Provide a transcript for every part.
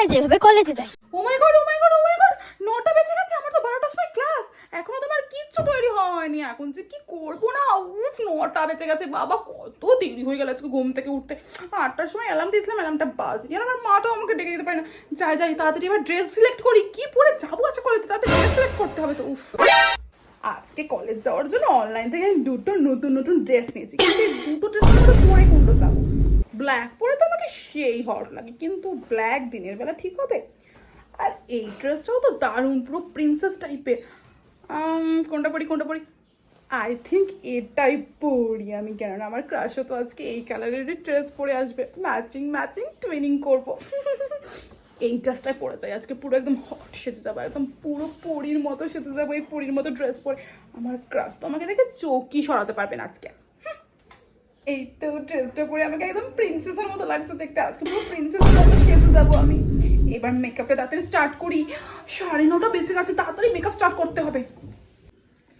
আমরা যেভাবে কলেজে যাই ও my god oh my god oh my god নটা বেজে গেছে, আমার তো বারোটার সময় ক্লাস এখনও তো আমার কিচ্ছু তৈরি হয়নি। এখন যে কি করব না? উফ, নটা বেজে গেছে, বাবা, কত দেরি হয়ে গেল আজকে ঘুম থেকে উঠতে। আটটার সময় অ্যালার্ম দিয়েছিলাম অ্যালার্মটা বাজনি আর আমার মাটাও আমাকে ডেকে দিতে পারে না যাই যাই, তাড়াতাড়ি এবার ড্রেস সিলেক্ট করি। কি পরে যাব আজকে কলেজে তাড়াতাড়ি ড্রেস সিলেক্ট করতে হবে তো, উফ। আজকে কলেজ যাওয়ার জন্য অনলাইন থেকে আমি দুটো নতুন নতুন ড্রেস নিয়েছি। কিন্তু দুটো ড্রেস পরে কোনটা যাব? ব্ল্যাক সেই হট লাগে। কিন্তু ব্ল্যাক দিনের বেলা ঠিক হবে। আর এই ড্রেসটাও তো দারুণ, পুরো প্রিন্সেস টাইপের কোনটা পরি কোনটা পরি? আই থিঙ্ক এটাই পরি আমি, কেননা আমার ক্রাশও তো আজকে এই কালারেরই ড্রেস পরে আসবে। ম্যাচিং ম্যাচিং টুইনিং করব। এই ড্রেসটাই পরে যাই। আজকে পুরো একদম হট সেজে যাব, একদম পুরো পরির মতো সেজে যাব এই পরির মতো ড্রেস পরে। আমার ক্রাশ তো আমাকে দেখে চোখই সরাতে পারবে না আজকে। এই তো ড্রেসটা পরে আমাকে একদম প্রিন্সেসের মতো লাগছে দেখতে। আজকে পুরো প্রিন্সেসের মতো সেজে যাব আমি। এবার মেকআপটা তাড়াতাড়ি স্টার্ট করি। সাড়ে নটা বেঁচে গেছে, তাড়াতাড়ি মেকআপ স্টার্ট করতে হবে।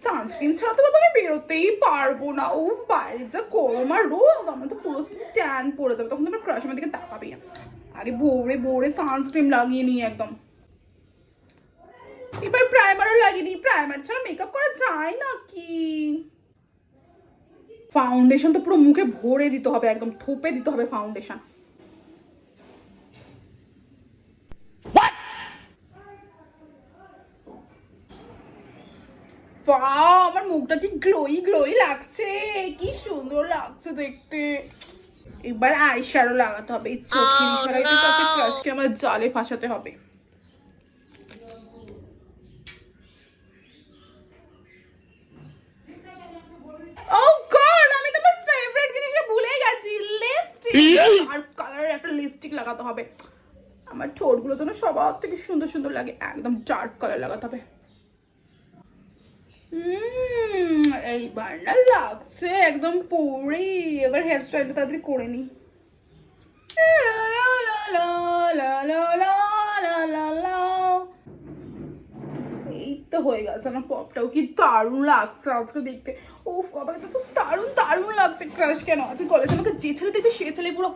সানস্ক্রিন ছাড়া তো বাবা আমি বেরোতেই পারব না। ও বাইরে যা গরম আর রোদ, আমার তো পুরো স্কিন ট্যান পড়ে যাবে। তখন তো আমার ক্রাশ আমার দিকে তাকাবেই না। আগে ভোরে ভোরে সানস্ক্রিন লাগিয়ে নিই একদম। এবার প্রাইমারও লাগিয়ে দিই। প্রাইমার ছাড়া মেকআপ করা যায় না কি ফাউন্ডেশন তো পুরো মুখে ভরে দিতে হবে একদম থোপে দিতে হবে ফাউন্ডেশন আমার মুখটা কি গ্লোই গ্লোই লাগছে কি সুন্দর লাগছে দেখতে। এবার আইশ্যাডো লাগাতে হবে এই চোখের ইশারায় আমার জালে ফাঁসাতে হবে ও গড আমি তো আমার ফেভারিট জিনিসটা ভুলে গেছি লিপস্টিক আর কালারের একটা লিপস্টিক লাগাতে হবে আমার ঠোঁটগুলো যেন সবার থেকে সুন্দর সুন্দর লাগে একদম ডার্ক কালার লাগাতে হবে এইবার না লাগছে একদম পুরি এবার হেয়ার স্টাইলটা তাড়াতাড়ি করে নি এই তো হয়ে গেছে। আমার পপটাও কি দারুণ লাগছে আজকে দেখতে। উফ আমাকে তো দারুণ দারুণ লাগছে ক্রাশ কেন? আজকে কলেজে আমাকে যে ছেলে দেখবে সে ছেলে পুরো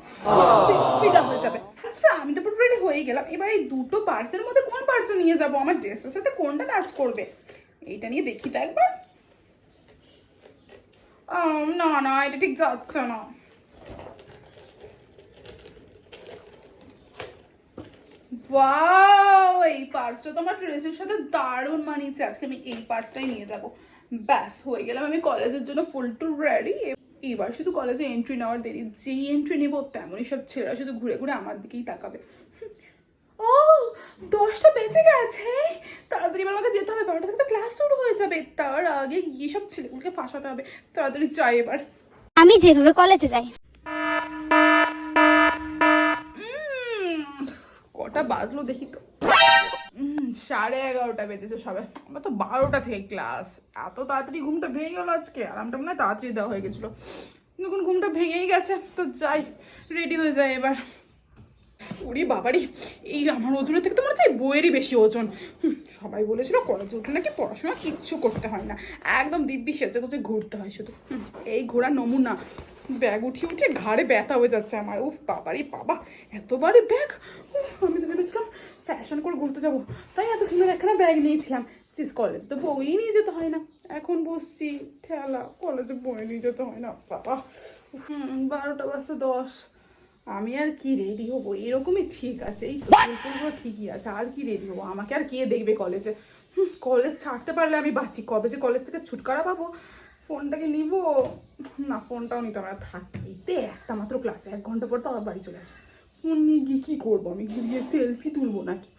ফিদা হয়ে যাবে আচ্ছা আমি তো পুরো রেডি হয়ে গেলাম এবার এই দুটো পার্সের মধ্যে কোন পার্সেল নিয়ে যাব আমার ড্রেসের সাথে কোনটা ম্যাচ করবে এইটা নিয়ে দেখি তো একবার না না এটা ঠিক যাচ্ছে না ওয়াও এই পার্সটা তো আমার ড্রেসের সাথে দারুণ মানিয়েছে। আজকে আমি এই পার্সটাই নিয়ে যাব। ব্যাস হয়ে গেলাম আমি কলেজের জন্য ফুল টু রেডি এবার শুধু কলেজে এন্ট্রি নেওয়ার দেরি। যেই এন্ট্রি নেব তেমনই সব ছেলেরা শুধু ঘুরে ঘুরে আমার দিকেই তাকাবে। ও দশটা বেঁচে গেছে। তাড়াতাড়ি এবার আমাকে যেতে হবে। বারোটা থেকে ক্লাস শুরু হয়ে যাবে। তার আগে গিয়ে সব ছেলেগুলোকে ফাঁসাতে হবে। তাড়াতাড়ি যাই এবার। আমি যেভাবে কলেজে যাই। কটা বাজলো দেখি তো। সাড়ে এগারোটা বেজেছে সবে। আমার তো বারোটা থেকে ক্লাস এত তাড়াতাড়ি ঘুমটা ভেঙে গেলো আজকে। আরামটা মনে হয় তাড়াতাড়ি দেওয়া হয়ে গেছিল। এখন ঘুমটা ভেঙেই গেছে। তো যাই রেডি হয়ে যায় এবার। ওরে বাবারি, এই আমার ওজনের থেকে তো মনে হচ্ছে বইয়েরই বেশি ওজন। সবাই বলেছিল কলেজে উঠলে নাকি পড়াশোনা কিচ্ছু করতে হয় না। একদম দিব্যি সেজে গুজে ঘুরতে হয় শুধু। এই ঘোড়ার নমুনা। ব্যাগ উঠিয়ে উঠে ঘাড়ে ব্যথা হয়ে যাচ্ছে আমার। উফ বাবারি বাবা এতবারে ব্যাগ? উফ, আমি তো ভেবেছিলাম ফ্যাশন করে ঘুরতে যাব। তাই এত সুন্দর একখানা ব্যাগ নিয়েছিলাম। চিজ কলেজে তো বই নিয়ে যেতে হয় না। এখন বসছি ঠেলা কলেজে বই নিয়ে যেতে হয় না বাবা। হুম, বারোটা বাজতে দশ। আমি আর কি রেডি হব? এরকমই ঠিক আছে। এই তো ঠিকই আছে। আর কি রেডি হব? আমাকে আর কে দেখবে কলেজে হুম, কলেজ ছাড়তে পারলে আমি বাঁচি। কবে যে কলেজ থেকে ছুটকারা পাবো? ফোনটাকে নিব। না ফোনটাও নিতে হবে থাক। একটা মাত্র ক্লাসে এক ঘণ্টা পর তো আবার বাড়ি চলে আসব। ফোন নিয়ে গিয়ে কী করব? আমি গিয়ে সেলফি তুলবো নাকি?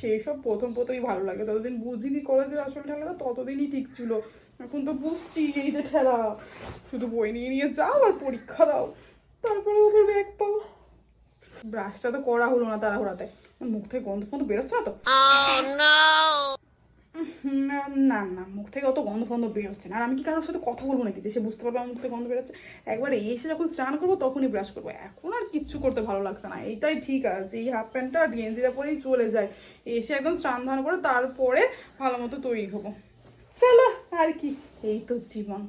সেই সব প্রথম প্রথমই ভালো লাগে। ততদিন বুঝিনি কলেজের আসল ঠেলাটা ততদিনই ঠিক ছিল। এখন তো বুঝছি এই যে ঠেলা। শুধু বই নিয়ে নিয়ে যাও আর পরীক্ষা দাও। তারপরে ওপর ব্যাগ পাও। ব্রাশটা তো করা হলো না তাড়াহুড়াতে। মুখ থেকে গন্ধ ফন্ধ বেরোচ্ছে না তো? উম, না না মুখ থেকে অত গন্ধ ফন্ধ বেরোচ্ছে না। আর আমি কি কারোর সাথে কথা বলব নাকি যে সে বুঝতে পারবে আমার মুখ থেকে গন্ধ বেরোচ্ছে একবার এসে যখন স্নান করব তখনই ব্রাশ করব। এখন আর কিচ্ছু করতে ভালো লাগছে না। এইটাই ঠিক আছে এই হাফ প্যান্টটা আর গেঞ্জিটা পরেই চলে যায়। এসে একদম স্নান ধান করে তারপরে ভালো মতো তৈরি হব। চলো, আর কি? এই তো জীবন।